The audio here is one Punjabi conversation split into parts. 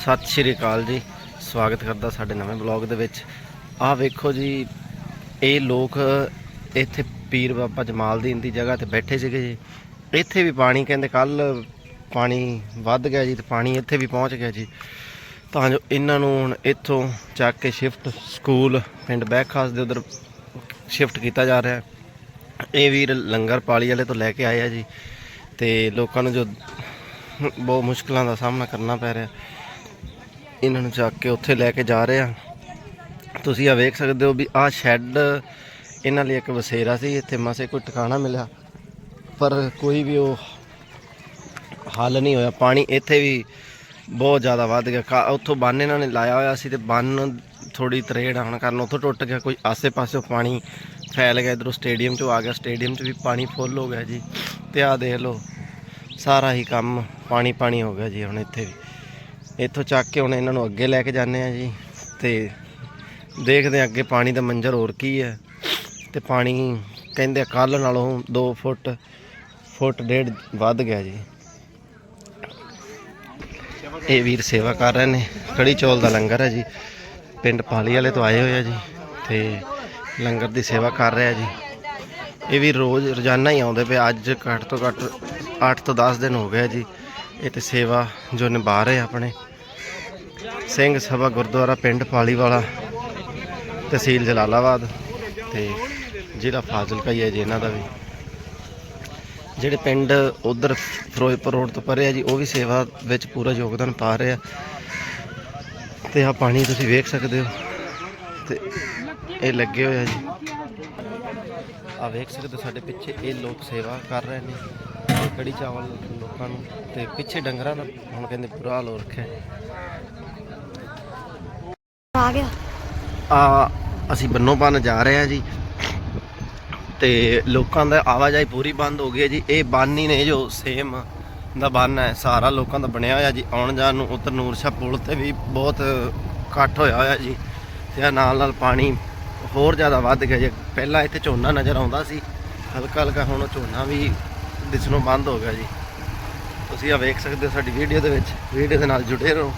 ਸਤਿ ਸ਼੍ਰੀ ਅਕਾਲ ਜੀ। ਸਵਾਗਤ ਕਰਦਾ ਸਾਡੇ ਨਵੇਂ ਬਲੌਗ ਦੇ ਵਿੱਚ। ਆਹ ਵੇਖੋ ਜੀ, ਇਹ ਲੋਕ ਇੱਥੇ ਪੀਰ ਬਾਬਾ ਜਮਾਲ ਦੀਨ ਦੀ ਜਗ੍ਹਾ ਤੇ ਬੈਠੇ ਸੀਗੇ ਜੀ। ਇੱਥੇ ਵੀ ਪਾਣੀ, ਕਹਿੰਦੇ ਕੱਲ ਪਾਣੀ ਵੱਧ ਗਿਆ ਜੀ ਤੇ ਪਾਣੀ ਇੱਥੇ ਵੀ ਪਹੁੰਚ ਗਿਆ ਜੀ। ਤਾਂ ਜੋ ਇਹਨਾਂ ਨੂੰ ਹੁਣ ਇੱਥੋਂ ਚੱਕ ਕੇ ਸ਼ਿਫਟ ਸਕੂਲ ਪਿੰਡ ਬੈਖਾਸ ਦੇ ਉਧਰ ਸ਼ਿਫਟ ਕੀਤਾ ਜਾ ਰਿਹਾ। ਹੈ ਇਹ ਵੀਰ ਲੰਗਰ ਪਾਲੀ ਵਾਲੇ ਤੋਂ ਲੈ ਕੇ ਆਏ ਆ ਜੀ ਤੇ ਲੋਕਾਂ ਨੂੰ ਜੋ ਬਹੁਤ ਮੁਸ਼ਕਲਾਂ ਦਾ ਸਾਹਮਣਾ ਕਰਨਾ ਪੈ ਰਿਹਾ। ਇਹਨਾਂ ਨੂੰ ਚੱਕ ਕੇ ਉੱਥੇ ਲੈ ਕੇ ਜਾ ਰਹੇ ਆ। ਤੁਸੀਂ ਆ ਵੇਖ ਸਕਦੇ ਹੋ ਵੀ ਆਹ ਸ਼ੈੱਡ ਇਹਨਾਂ ਲਈ ਇੱਕ ਵਸੇਰਾ ਸੀ, ਇੱਥੇ ਮਸੇ ਕੋਈ ਟਿਕਾਣਾ ਮਿਲਿਆ। ਪਰ ਕੋਈ ਵੀ ਉਹ ਹੱਲ ਨਹੀਂ ਹੋਇਆ। ਪਾਣੀ ਇੱਥੇ ਵੀ ਬਹੁਤ ਜ਼ਿਆਦਾ ਵੱਧ ਗਿਆ। ਕਾ- ਉੱਥੋਂ ਬੰਨ ਇਹਨਾਂ ਨੇ ਲਾਇਆ ਹੋਇਆ ਸੀ ਤੇ ਬੰਨ ਥੋੜੀ ਤਰੇੜ ਆਉਣ ਕਾਰਨ ਉੱਥੋਂ ਟੁੱਟ ਗਿਆ। ਕੋਈ ਆਸੇ-ਪਾਸੇ ਪਾਣੀ ਫੈਲ ਗਿਆ। ਇਧਰੋਂ ਸਟੇਡੀਅਮ 'ਚੋਂ ਆ ਗਿਆ। ਸਟੇਡੀਅਮ 'ਚ ਵੀ ਪਾਣੀ ਫੁੱਲ ਹੋ ਗਿਆ ਜੀ। ਤੇ ਆਹ ਦੇਖ ਲਓ, ਸਾਰਾ ਹੀ ਕੰਮ ਪਾਣੀ ਪਾਣੀ ਹੋ ਗਿਆ ਜੀ ਹੁਣ ਇੱਥੇ ਵੀ। ਇੱਥੋਂ ਚੱਕ ਕੇ ਹੁਣ ਇਹਨਾਂ ਨੂੰ ਅੱਗੇ ਲੈ ਕੇ ਜਾਂਦੇ ਆ ਜੀ। ਤੇ ਦੇਖਦੇ ਆ ਅੱਗੇ ਪਾਣੀ ਦਾ ਮੰਜ਼ਰ ਹੋਰ ਕੀ ਹੈ। ਤੇ ਪਾਣੀ ਕਹਿੰਦੇ ਕੱਲ ਨਾਲੋਂ 2 ਫੁੱਟ ਫੁੱਟ ਡੇਢ ਵੱਧ ਗਿਆ ਜੀ। ਇਹ ਵੀਰ ਸੇਵਾ ਕਰ ਰਹੇ ਨੇ। ਕੜੀ ਚੌਲ ਦਾ ਲੰਗਰ ਹੈ ਜੀ। ਪਿੰਡ ਪਾਲੀ ਵਾਲੇ ਤੋਂ ਆਏ ਹੋਏ ਆ ਜੀ। ਤੇ ਲੰਗਰ ਦੀ ਸੇਵਾ ਕਰ ਰਿਹਾ ਜੀ। ਇਹ ਵੀ ਰੋਜ਼ ਰੋਜ਼ਾਨਾ ਹੀ ਆਉਂਦੇ ਪਏ ਅੱਜ ਘੱਟ ਤੋਂ ਘੱਟ 8 ਤੋਂ 10 ਦਿਨ ਹੋ ਗਏ ਜੀ। ਇਹ ਤੇ ਸੇਵਾ ਜੋ ਨਿਭਾ ਰਹੇ ਆਪਣੇ। ਸਿੰਘ ਸਭਾ ਗੁਰਦੁਆਰਾ ਪਿੰਡ ਪਾਲੀਵਾਲਾ, ਤਹਿਸੀਲ ਜਲਾਲਾਬਾਦ ਤੇ ਜ਼ਿਲ੍ਹਾ ਫਾਜ਼ਿਲਕਾ ਹੀ ਹੈ ਜੀ ਇਹਨਾਂ ਦਾ ਵੀ। ਜਿਹੜੇ ਪਿੰਡ ਉਧਰ ਫਿਰੋਜ਼ਪੁਰ ਰੋਡ ਤੋਂ ਪਰੇ ਆ ਜੀ, ਉਹ ਵੀ ਸੇਵਾ ਵਿੱਚ ਪੂਰਾ ਯੋਗਦਾਨ ਪਾ ਰਹੇ ਆ। ਤੇ ਆ ਪਾਣੀ ਤੁਸੀਂ ਵੇਖ ਸਕਦੇ ਹੋ। ਤੇ ਇਹ ਲੱਗੇ ਹੋਏ ਆ ਜੀ। ਆ ਵੇਖ ਸਕਦੇ ਸਾਡੇ ਪਿੱਛੇ, ਇਹ ਲੋਕ ਸੇਵਾ ਕਰ ਰਹੇ ਨੇ। ਕੜੀ ਚਾਵਲ ਲੋਕਾਂ ਨੂੰ ਤੇ ਪਿੱਛੇ ਡੰਗਰਾਂ ਦਾ ਹੁਣ ਕਹਿੰਦੇ ਬੁਰਾ ਹਾਲ ਹੋ ਰੱਖਿਆ। ਆ ਗਿਆ। ਆ ਅਸੀਂ ਬੰਨੋ ਬੰਨ ਜਾ ਰਹੇ ਆ ਜੀ। ਤੇ ਲੋਕਾਂ ਦਾ ਆਵਾਜਾਈ ਪੂਰੀ ਬੰਦ ਹੋ ਗਈ ਹੈ ਜੀ। ਇਹ ਬੰਨ ਹੀ ਨੇ ਜੋ ਸੇਮ ਦਾ ਬੰਨ ਹੈ। ਸਾਰਾ ਲੋਕਾਂ ਦਾ ਬਣਿਆ ਹੋਇਆ ਜੀ। ਆਉਣ ਜਾਣ ਨੂੰ ਉੱਤਰ ਨੂਰਸ਼ਾ ਪੁਲ ਤੇ ਵੀ ਬਹੁਤ ਇਕੱਠ ਹੋਇਆ ਹੋਇਆ ਜੀ। ਤੇ ਨਾਲ ਨਾਲ ਪਾਣੀ ਹੋਰ ਜ਼ਿਆਦਾ ਵੱਧ ਗਿਆ ਜੀ। ਪਹਿਲਾਂ ਇੱਥੇ ਝੋਨਾ ਨਜ਼ਰ ਆਉਂਦਾ ਸੀ। ਹਲਕਾ ਹਲਕਾ ਹੁਣ ਝੋਨਾ ਵੀ ਦਿਸਣੋਂ ਬੰਦ ਹੋ ਗਿਆ ਜੀ। ਤੁਸੀਂ ਆ ਵੇਖ ਸਕਦੇ ਹੋ ਸਾਡੀ ਵੀਡੀਓ ਦੇ ਵਿੱਚ। ਵੀਡੀਓ ਦੇ ਨਾਲ ਜੁੜੇ ਰਹੋ।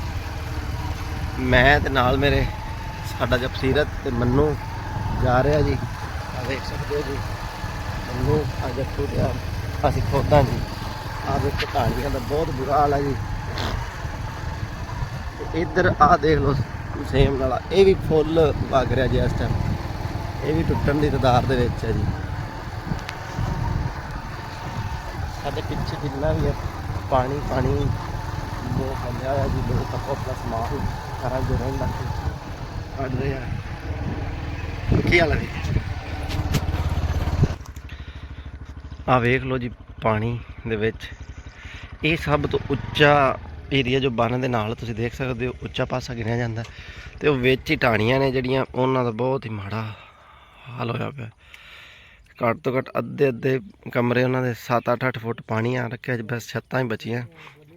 ਮੈਂ ਤੇ ਨਾਲ ਮੇਰੇ ਸਾਡਾ ਜਪਸੀਰਤ ਤੇ ਮੰਨੂ ਜਾ ਰਿਹਾ ਜੀ। ਆ ਵੇਖ ਸਕਦੇ ਹੋ ਜੀ। ਮੰਨੂ ਆ ਜੱਟੂ ਤੇ ਅਸੀਂ ਖੋਦਾਂ ਜੀ। ਆ ਵੇਖ ਕਹਾਣੀਆਂ ਦਾ ਬਹੁਤ ਬੁਰਾ ਹਾਲ ਹੈ ਜੀ। ਇੱਧਰ ਆ ਦੇਖ ਲਓ, ਸੇਮ ਵਾਲਾ। ਇਹ ਵੀ ਫੁੱਲ ਵਗ ਰਿਹਾ ਜੀ ਇਸ ਟਾਈਮ ਇਹ ਵੀ ਟੁੱਟਣ ਦੀ ਤਦਾਰ ਦੇ ਵਿੱਚ ਹੈ ਜੀ। ਸਾਡੇ ਪਿੱਛੇ ਜਿੰਨਾ ਵੀ ਹੈ ਪਾਣੀ ਪਾਣੀ ਬਹੁਤ ਫੈਲਿਆ ਹੋਇਆ ਜੀ ਲੋਕ ਆਪੋ ਆਪਣਾ ਸਮਾਨ ਘਰਾਂ 'ਚ ਰਹਿਣ ਲੱਗ ਕੱਢ ਰਹੇ ਆ। ਕੀ ਹਾਲ ਹੈ ਆ ਵੇਖ ਲਓ ਜੀ ਪਾਣੀ ਦੇ ਵਿੱਚ। ਇਹ ਸਭ ਤੋਂ ਉੱਚਾ ਏਰੀਆ ਜੋ ਬੰਨ ਦੇ ਨਾਲ ਤੁਸੀਂ ਦੇਖ ਸਕਦੇ ਹੋ, ਉੱਚਾ ਪਾਸਾ ਗਿਣਿਆ ਜਾਂਦਾ। ਤੇ ਉਹ ਵਿੱਚ ਹੀ ਟਾਣੀਆਂ ਨੇ ਜਿਹੜੀਆਂ, ਉਹਨਾਂ ਦਾ ਬਹੁਤ ਹੀ ਮਾੜਾ ਹਾਲ ਹੋਇਆ ਪਿਆ। ਘੱਟ ਤੋਂ ਘੱਟ ਅੱਧੇ ਅੱਧੇ ਕਮਰੇ ਉਹਨਾਂ ਦੇ 7-8 ਫੁੱਟ ਪਾਣੀ ਆ ਰੱਖਿਆ ਜੀ, ਬਸ ਛੱਤਾਂ ਹੀ ਬਚੀਆਂ।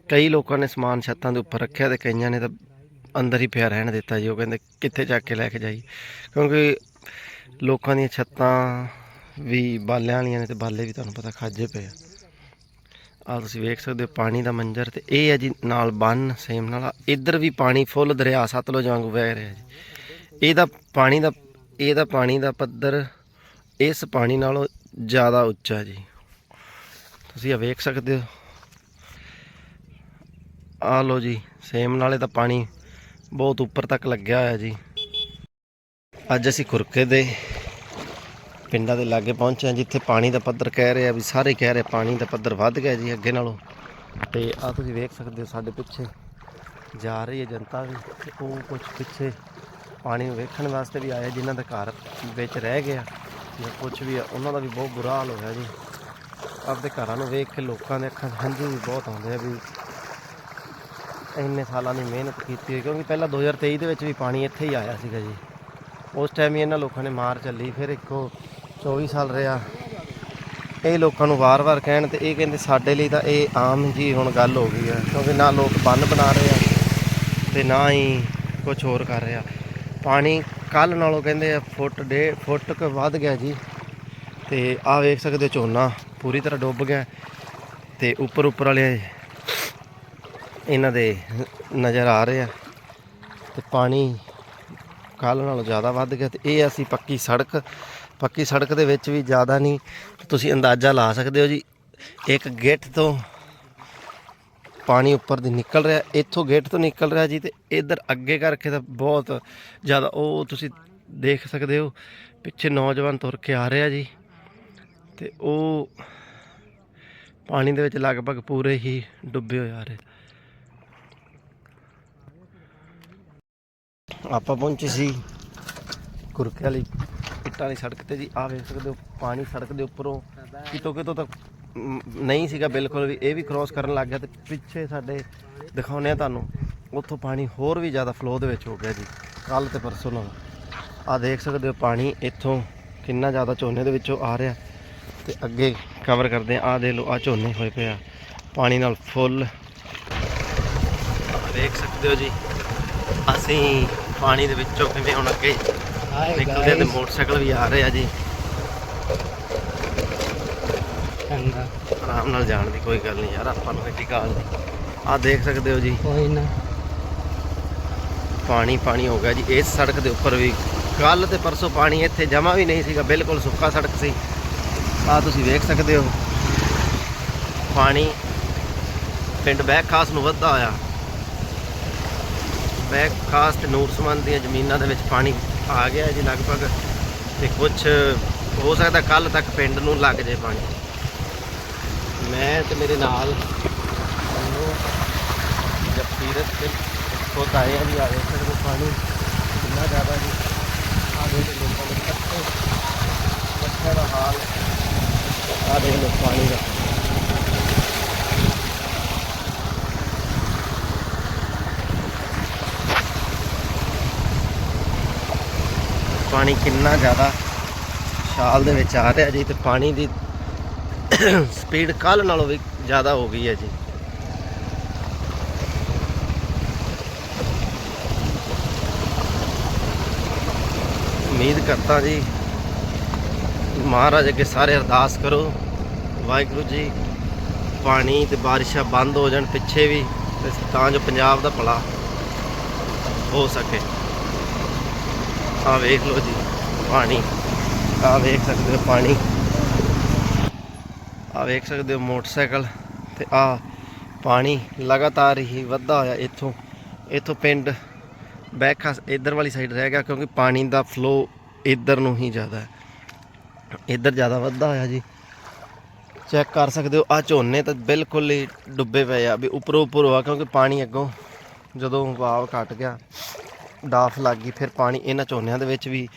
ਕਈ ਲੋਕਾਂ ਨੇ ਸਮਾਨ ਛੱਤਾਂ ਦੇ ਉੱਪਰ ਰੱਖਿਆ ਤੇ ਕਈਆਂ ਨੇ ਤਾਂ ਅੰਦਰ ਹੀ ਪਿਆ ਰਹਿਣ ਦਿੱਤਾ ਜੀ, ਉਹ ਕਹਿੰਦੇ ਕਿੱਥੇ ਚੱਕ ਕੇ ਲੈ ਕੇ ਜਾਈ। ਕਿਉਂਕਿ ਲੋਕਾਂ ਦੀਆਂ ਛੱਤਾਂ ਵੀ ਬਾਲਿਆਂ ਵਾਲੀਆਂ ਨੇ ਤੇ ਬਾਲੇ ਵੀ ਤੁਹਾਨੂੰ ਪਤਾ ਖਾਜੇ ਪਏ ਆ। ਆਹ ਤੁਸੀਂ ਵੇਖ ਸਕਦੇ ਹੋ ਪਾਣੀ ਦਾ ਮੰਜ਼ਰ ਤੇ ਇਹ ਹੈ ਜੀ, ਨਾਲ ਬੰਨ ਸੇਮ ਨਾਲ। ਇੱਧਰ ਵੀ ਪਾਣੀ ਫੁੱਲ ਦਰਿਆ ਸਤਲੁਜ ਵਾਂਗੂ ਵਹਿ ਰਿਹਾ ਜੀ। ਇਹਦਾ ਪਾਣੀ ਦਾ, ਇਹਦਾ ਪਾਣੀ ਦਾ ਪੱਧਰ ਇਸ ਪਾਣੀ ਨਾਲੋਂ ਜ਼ਿਆਦਾ ਉੱਚਾ ਜੀ। ਤੁਸੀਂ ਆ ਵੇਖ ਸਕਦੇ ਹੋ। ਆ ਲੋ ਜੀ, ਸੇਮ ਨਾਲੇ ਤਾਂ ਪਾਣੀ ਬਹੁਤ ਉੱਪਰ ਤੱਕ ਲੱਗਿਆ ਹੋਇਆ ਜੀ। ਅੱਜ ਅਸੀਂ ਖੁਰਕੇ ਦੇ ਪਿੰਡਾਂ ਦੇ ਲਾਗੇ ਪਹੁੰਚੇ ਹਾਂ, ਜਿੱਥੇ ਪਾਣੀ ਦਾ ਪੱਧਰ ਕਹਿ ਰਿਹਾ ਵੀ ਸਾਰੇ ਕਹਿ ਰਹੇ ਪਾਣੀ ਦਾ ਪੱਧਰ ਵੱਧ ਗਿਆ ਜੀ ਅੱਗੇ ਨਾਲੋਂ। ਤੇ ਆ ਤੁਸੀਂ ਵੇਖ ਸਕਦੇ ਹੋ, ਸਾਡੇ ਪਿੱਛੇ ਜਾ ਰਹੀ ਹੈ ਜਨਤਾ ਵੀ ਉਹ ਕੁਝ ਪਿੱਛੇ ਪਾਣੀ ਨੂੰ ਵੇਖਣ ਵਾਸਤੇ ਵੀ ਆਏ ਜਿਨ੍ਹਾਂ ਦਾ ਘਰ ਵਿੱਚ ਰਹਿ ਗਿਆ। ਜਾਂ ਕੁਝ ਵੀ ਆ, ਉਹਨਾਂ ਦਾ ਵੀ ਬਹੁਤ ਬੁਰਾ ਹਾਲ ਹੋਇਆ ਜੀ। ਆਪਦੇ ਘਰਾਂ ਨੂੰ ਵੇਖ ਕੇ ਲੋਕਾਂ ਦੇ ਅੱਖਾਂ 'ਚ ਹੰਝੂ ਵੀ ਬਹੁਤ ਆਉਂਦੇ ਆ ਵੀ ਇੰਨੇ ਸਾਲਾਂ ਦੀ ਮਿਹਨਤ ਕੀਤੀ ਹੈ ਕਿਉਂਕਿ ਪਹਿਲਾਂ 2023 ਦੇ ਵਿੱਚ ਵੀ ਪਾਣੀ ਇੱਥੇ ਹੀ ਆਇਆ ਸੀਗਾ ਜੀ। ਉਸ ਟਾਈਮ ਹੀ ਇਹਨਾਂ ਲੋਕਾਂ ਨੇ ਮਾਰ ਚੱਲੀ, ਫਿਰ ਇੱਕੋ 24 ਸਾਲ ਰਿਹਾ। ਇਹ ਲੋਕਾਂ ਨੂੰ ਵਾਰ-ਵਾਰ ਕਹਿਣ ਤੇ ਇਹ ਕਹਿੰਦੇ ਸਾਡੇ ਲਈ ਤਾਂ ਇਹ ਆਮ ਜੀ ਹੁਣ ਗੱਲ ਹੋ ਗਈ ਹੈ ਕਿਉਂਕਿ ਨਾ ਲੋਕ ਬੰਨ ਬਣਾ ਰਹੇ ਆ ਤੇ ਨਾ ਹੀ ਕੁਝ ਹੋਰ ਕਰ ਰਿਹਾ। ਪਾਣੀ ਕੱਲ ਨਾਲੋਂ ਕਹਿੰਦੇ ਆ ਫੁੱਟ ਡੇ ਫੁੱਟ ਕੁ ਵੱਧ ਗਿਆ ਜੀ। ਤੇ ਆਹ ਵੇਖ ਸਕਦੇ ਹੋ ਝੋਨਾ ਪੂਰੀ ਤਰ੍ਹਾਂ ਡੁੱਬ ਗਿਆ। ਤੇ ਉੱਪਰ ਉੱਪਰ ਵਾਲੇ ਇਹਨਾਂ ਦੇ ਨਜ਼ਰ ਆ ਰਹੇ ਆ। ਤੇ ਪਾਣੀ ਕੱਲ ਨਾਲੋਂ ਜ਼ਿਆਦਾ ਵੱਧ ਗਿਆ ਤੇ ਇਹ ਅਸੀਂ ਪੱਕੀ ਸੜਕ ਪੱਕੀ ਸੜਕ ਦੇ ਵਿੱਚ ਵੀ ਜ਼ਿਆਦਾ ਨਹੀਂ। ਤੁਸੀਂ ਅੰਦਾਜ਼ਾ ਲਾ ਸਕਦੇ ਹੋ ਜੀ, ਇੱਕ ਗੇਟ ਤੋਂ ਪਾਣੀ ਉੱਪਰ ਦੀ ਨਿਕਲ ਰਿਹਾ, ਇੱਥੋਂ ਗੇਟ ਤੋਂ ਨਿਕਲ ਰਿਹਾ ਜੀ ਤੇ ਇਧਰ ਅੱਗੇ ਕਰਕੇ ਤਾਂ ਬਹੁਤ ਜ਼ਿਆਦਾ, ਉਹ ਤੁਸੀਂ ਦੇਖ ਸਕਦੇ ਹੋ, ਪਿੱਛੇ ਨੌਜਵਾਨ ਤੁਰ ਕੇ ਆ ਰਿਹਾ ਜੀ ਤੇ ਉਹ ਪਾਣੀ ਦੇ ਵਿੱਚ ਲਗਭਗ ਪੂਰੇ ਹੀ ਡੁੱਬੇ ਹੋਏ ਆ ਰਹੇ। ਆਪਾਂ ਪਹੁੰਚੇ ਸੀ ਕੁਰਕੇ ਵਾਲੀ ਇੱਟਾਂ ਵਾਲੀ ਸੜਕ ਤੇ ਜੀ ਆ ਵੇਖ ਸਕਦੇ ਹੋ, ਪਾਣੀ ਸੜਕ ਦੇ ਉੱਪਰੋਂ, ਕਿਤੋਂ ਕਿਤੋਂ ਤੱਕ ਨਹੀਂ ਸੀਗਾ ਬਿਲਕੁਲ ਵੀ ਇਹ ਵੀ ਕ੍ਰਾਸ ਕਰਨ ਲੱਗ ਗਿਆ ਤੇ ਪਿੱਛੇ ਸਾਡੇ ਦਿਖਾਉਂਦੇ ਆ ਤੁਹਾਨੂੰ ਉੱਥੋਂ ਪਾਣੀ ਹੋਰ ਵੀ ਜ਼ਿਆਦਾ ਫਲੋ ਦੇ ਵਿੱਚ ਹੋ ਗਿਆ ਜੀ ਕੱਲ ਤੇ ਪਰਸੋਂ ਨਾਲ। ਆ ਦੇਖ ਸਕਦੇ ਹੋ ਪਾਣੀ ਇੱਥੋਂ ਕਿੰਨਾ ਜ਼ਿਆਦਾ ਝੋਨੇ ਦੇ ਵਿੱਚੋਂ ਆ ਰਿਹਾ ਤੇ ਅੱਗੇ ਕਵਰ ਕਰਦੇ ਆ ਆ ਦੇ ਲੋ ਆ ਝੋਨੇ ਹੋਏ ਪਏ ਆ ਪਾਣੀ ਨਾਲ ਫੁੱਲ ਦੇਖ ਸਕਦੇ ਹੋ ਜੀ ਅਸੀਂ ਪਾਣੀ ਦੇ ਵਿੱਚੋਂ ਕਿਵੇਂ ਹੁਣ ਅੱਗੇ ਨਿਕਲਦੇ ਤੇ ਮੋਟਰਸਾਈਕਲ ਵੀ ਆ ਰਹੇ ਆ ਜੀ। ਚੰਗਾ। ਆਰਾਮ ਨਾਲ ਜਾਣ ਦੀ ਕੋਈ ਗੱਲ ਨਹੀਂ ਯਾਰ ਆਪਾਂ ਨੂੰ ਐਡੀ ਗੱਲ ਨਹੀਂ ਆ ਦੇਖ ਸਕਦੇ ਹੋ ਜੀ। ਕੋਈ ਨਾ। ਪਾਣੀ ਪਾਣੀ ਹੋ ਗਿਆ ਜੀ ਇਸ ਸੜਕ ਦੇ ਉੱਪਰ ਵੀ। ਕੱਲ ਤੇ ਪਰਸੋਂ ਪਾਣੀ ਇੱਥੇ ਜਮਾ ਵੀ ਨਹੀਂ ਸੀਗਾ ਬਿਲਕੁਲ ਸੁੱਕਾ ਸੜਕ ਸੀ। ਆ ਤੁਸੀਂ ਵੇਖ ਸਕਦੇ ਹੋ। ਪਾਣੀ ਪਿੰਡ ਬੈਕ ਖਾਸ ਨੂੰ ਵੱਧਦਾ ਹੋਇਆ ਬੈਕ ਖਾਸ ਤੇ ਨੂਰਸਮਨ ਦੀਆਂ ਜ਼ਮੀਨਾਂ ਦੇ ਵਿੱਚ ਪਾਣੀ ਆ ਗਿਆ ਜੀ ਲਗਭਗ। ਤੇ ਕੁਝ ਹੋ ਸਕਦਾ ਕੱਲ ਤੱਕ ਪਿੰਡ ਨੂੰ ਲੱਗ ਜੇ ਪਾਣੀ। ਮੈਂ ਤੇ ਮੇਰੇ ਨਾਲ ਸਾਨੂੰ ਜਪੀਰਤ ਤੇ ਖੁਦ ਆਏ ਆ ਜੀ ਆ ਦੇਖ ਸਕਦੇ ਪਾਣੀ ਕਿੰਨਾ ਜ਼ਿਆਦਾ ਜੀ ਆ ਦੇਖ ਲੋਕਾਂ ਦੇ ਪੱਤੇ ਪੱਥਰ ਦਾ ਹਾਲ ਆ ਦੇਖ ਲੋ ਪਾਣੀ ਦਾ ਪਾਣੀ ਕਿੰਨਾ ਜ਼ਿਆਦਾ ਛਾਲ ਦੇ ਵਿੱਚ ਆ ਰਿਹਾ ਜੀ ਤੇ ਪਾਣੀ ਦੀ ਸਪੀਡ ਕੱਲ ਨਾਲੋਂ ਵੀ ਜ਼ਿਆਦਾ ਹੋ ਗਈ ਹੈ ਜੀ। ਉਮੀਦ ਕਰਤਾ ਜੀ, ਮਹਾਰਾਜ ਅੱਗੇ ਸਾਰੇ ਅਰਦਾਸ ਕਰੋ। ਵਾਹਿਗੁਰੂ ਜੀ, ਪਾਣੀ ਤੇ ਬਾਰਿਸ਼ਾਂ ਬੰਦ ਹੋ ਜਾਣ ਪਿੱਛੇ ਵੀ ਤਾਂ ਜੋ ਪੰਜਾਬ ਦਾ ਭਲਾ ਹੋ ਸਕੇ। ਆ ਵੇਖ ਲਓ ਜੀ, ਪਾਣੀ। ਆ ਵੇਖ ਸਕਦੇ ਹੋ ਪਾਣੀ। ਆ ਵੇਖ ਸਕਦੇ ਹੋ ਮੋਟਰਸਾਈਕਲ ਤੇ ਆ ਪਾਣੀ ਲਗਾਤਾਰ ਹੀ ਵੱਧਦਾ ਹੋਇਆ ਇੱਥੋਂ ਇੱਥੋਂ ਪਿੰਡ ਬੈਕ ਖਾਸ ਇਧਰ ਵਾਲੀ ਸਾਈਡ ਰਹਿ ਗਿਆ ਕਿਉਂਕਿ ਪਾਣੀ ਦਾ ਫਲੋ ਇਧਰ ਨੂੰ ਹੀ ਜ਼ਿਆਦਾ ਹੈ। ਇਧਰ ਜ਼ਿਆਦਾ ਵੱਧਦਾ ਹੋਇਆ ਜੀ। ਚੈੱਕ ਕਰ ਸਕਦੇ ਹੋ ਆ ਝੋਨੇ ਤਾਂ ਬਿਲਕੁਲ ਹੀ ਡੁੱਬੇ ਪਏ ਆ, ਵੀ ਉੱਪਰੋਂ ਉੱਪਰ ਹੋਆ ਕਿਉਂਕਿ ਪਾਣੀ ਅੱਗੋਂ ਜਦੋਂ ਵਾਵ ਘਟ ਗਿਆ, ਡਾਫ ਲੱਗ ਗਈ, ਫਿਰ ਪਾਣੀ ਇਹਨਾਂ ਝੋਨਿਆਂ ਦੇ ਵਿੱਚ ਵੀ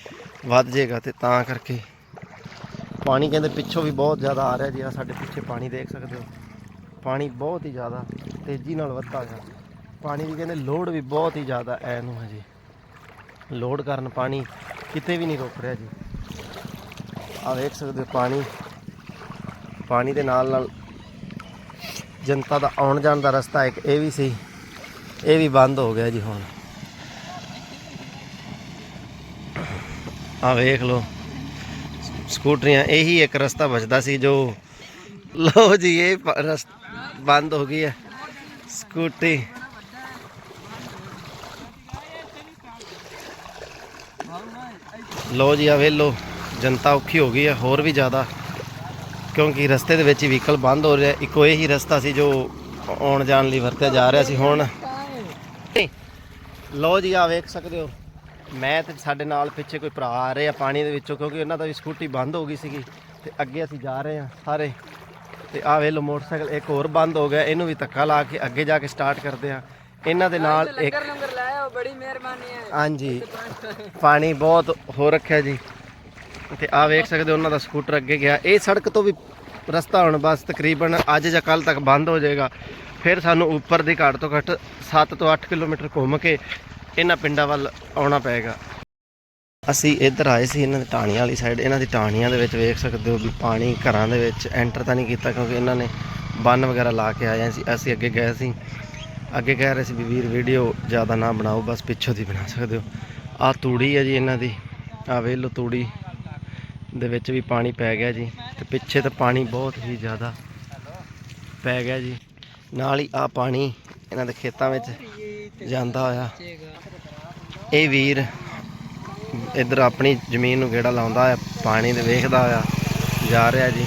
ਵੱਧ ਜਾਏਗਾ ਤੇ ਤਾਂ ਕਰਕੇ ਪਾਣੀ ਕਹਿੰਦੇ ਪਿੱਛੋਂ ਵੀ ਬਹੁਤ ਜ਼ਿਆਦਾ ਆ ਰਿਹਾ ਜੀ ਆ ਸਾਡੇ ਪਿੱਛੇ ਪਾਣੀ ਦੇਖ ਸਕਦੇ ਹੋ। ਪਾਣੀ ਬਹੁਤ ਹੀ ਜ਼ਿਆਦਾ ਤੇਜ਼ੀ ਨਾਲ ਵੱਧਦਾ ਗਿਆ ਪਾਣੀ ਦੀ ਕਹਿੰਦੇ ਲੋਡ ਵੀ ਬਹੁਤ ਹੀ ਜ਼ਿਆਦਾ ਐ ਨੂੰ ਹਜੇ। ਲੋਡ ਕਾਰਨ ਪਾਣੀ ਕਿਤੇ ਵੀ ਨਹੀਂ ਰੁਕ ਰਿਹਾ ਜੀ। ਆ ਵੇਖ ਸਕਦੇ ਹੋ ਪਾਣੀ। ਪਾਣੀ ਦੇ ਨਾਲ ਨਾਲ ਜਨਤਾ ਦਾ ਆਉਣ ਜਾਣ ਦਾ ਰਸਤਾ ਇੱਕ ਇਹ ਵੀ ਸੀ, ਇਹ ਵੀ ਬੰਦ ਹੋ ਗਿਆ ਜੀ ਹੁਣ। ਆ ਵੇਖ ਲਓ। ਸਕੂਟਰੀਆਂ, ਇਹੀ ਇੱਕ ਰਸਤਾ ਬਚਦਾ ਸੀ ਜੋ ਲੋ ਜੀ, ਇਹ ਰਸ, ਬੰਦ ਹੋ ਗਈ ਹੈ। ਸਕੂਟਰੀ ਲੋ ਜੀ, ਆ ਵੇਲੋ ਜਨਤਾ ਔਖੀ ਹੋ ਗਈ ਹੈ, ਹੋਰ ਵੀ ਜ਼ਿਆਦਾ। ਕਿਉਂਕਿ ਰਸਤੇ ਦੇ ਵਿੱਚ ਵਹੀਕਲ ਬੰਦ ਹੋ ਰਿਹਾ, ਇੱਕੋ ਇਹੀ ਰਸਤਾ ਸੀ ਜੋ ਆਉਣ ਜਾਣ ਲਈ ਵਰਤਿਆ ਜਾ ਰਿਹਾ ਸੀ, ਹੁਣ। ਲੋ ਜੀ, ਆ ਵੇਖ ਸਕਦੇ ਹੋ। ਮੈਂ ਤੇ ਸਾਡੇ ਨਾਲ ਪਿੱਛੇ ਕੋਈ ਭਰਾ ਆ ਰਹੇ ਆ ਪਾਣੀ ਦੇ ਵਿੱਚੋਂ ਕਿਉਂਕਿ ਉਹਨਾਂ ਦਾ ਵੀ ਸਕੂਟੀ ਬੰਦ ਹੋ ਗਈ ਸੀਗੀ ਤੇ ਅੱਗੇ ਅਸੀਂ ਜਾ ਰਹੇ ਆ ਸਾਰੇ। ਤੇ ਆ ਵੇਖ ਲਓ ਮੋਟਰਸਾਈਕਲ ਇੱਕ ਹੋਰ ਬੰਦ ਹੋ ਗਿਆ ਇਹਨੂੰ ਵੀ ਧੱਕਾ ਲਾ ਕੇ ਅੱਗੇ ਜਾ ਕੇ ਸਟਾਰਟ ਕਰਦੇ ਆ। ਇਹਨਾਂ ਦੇ ਨਾਲ ਇੱਕ ਲੰਗਰ ਲੰਗਰ ਲਾਇਆ ਬੜੀ ਮਿਹਰਬਾਨੀ ਹੈ। ਹਾਂਜੀ। ਪਾਣੀ ਬਹੁਤ ਹੋ ਰੱਖਿਆ ਜੀ। ਤੇ ਆ ਵੇਖ ਸਕਦੇ ਹੋ ਉਹਨਾਂ ਦਾ ਸਕੂਟਰ ਅੱਗੇ ਗਿਆ। ਇਹ ਸੜਕ ਤੋਂ ਵੀ ਰਸਤਾ ਹੁਣ ਬਸ ਤਕਰੀਬਨ ਅੱਜ ਜਾਂ ਕੱਲ ਤੱਕ ਬੰਦ ਹੋ ਜਾਏਗਾ। ਫਿਰ ਸਾਨੂੰ ਉੱਪਰ ਦੀ ਘੱਟ ਤੋਂ ਘੱਟ 7 ਤੋਂ 8 ਕਿਲੋਮੀਟਰ ਘੁੰਮ ਕੇ ਇਹਨਾਂ ਪਿੰਡਾਂ ਵੱਲ ਆਉਣਾ ਪਏਗਾ। ਅਸੀਂ ਇੱਧਰ ਆਏ ਸੀ ਇਹਨਾਂ ਦੇ ਟਾਣੀਆਂ ਵਾਲੀ ਸਾਈਡ ਇਹਨਾਂ ਦੀ ਟਾਣੀਆਂ ਦੇ ਵਿੱਚ ਵੇਖ ਸਕਦੇ ਹੋ ਵੀ ਪਾਣੀ ਘਰਾਂ ਦੇ ਵਿੱਚ ਐਂਟਰ ਤਾਂ ਨਹੀਂ ਕੀਤਾ ਕਿਉਂਕਿ ਇਹਨਾਂ ਨੇ ਬੰਨ ਵਗੈਰਾ ਲਾ ਕੇ ਆਏ ਸੀ ਅਸੀਂ ਅੱਗੇ ਗਏ ਸੀ। ਅੱਗੇ ਕਹਿ ਰਹੇ ਸੀ ਵੀ ਵੀਰ ਵੀਡੀਓ ਜ਼ਿਆਦਾ ਨਾ ਬਣਾਓ, ਬਸ ਪਿੱਛੋਂ ਦੀ ਬਣਾ ਸਕਦੇ ਹੋ। ਆ ਤੂੜੀ ਹੈ ਜੀ ਇਹਨਾਂ ਦੀ। ਆ ਵੇਲੋ ਤੂੜੀ ਦੇ ਵਿੱਚ ਵੀ ਪਾਣੀ ਪੈ ਗਿਆ ਜੀ। ਤੇ ਪਿੱਛੇ ਤਾਂ ਪਾਣੀ ਬਹੁਤ ਹੀ ਜ਼ਿਆਦਾ ਪੈ ਗਿਆ ਜੀ। ਨਾਲ ਹੀ ਆ ਪਾਣੀ ਇਹਨਾਂ ਦੇ ਖੇਤਾਂ ਵਿੱਚ ਜਾਂਦਾ ਹੋਇਆ। ਇਹ ਵੀਰ ਇੱਧਰ ਆਪਣੀ ਜ਼ਮੀਨ ਨੂੰ ਗੇੜਾ ਲਾਉਂਦਾ ਹੈ ਪਾਣੀ ਦੇ ਵੇਖਦਾ ਹੋਇਆ, ਜਾ ਰਿਹਾ ਜੀ।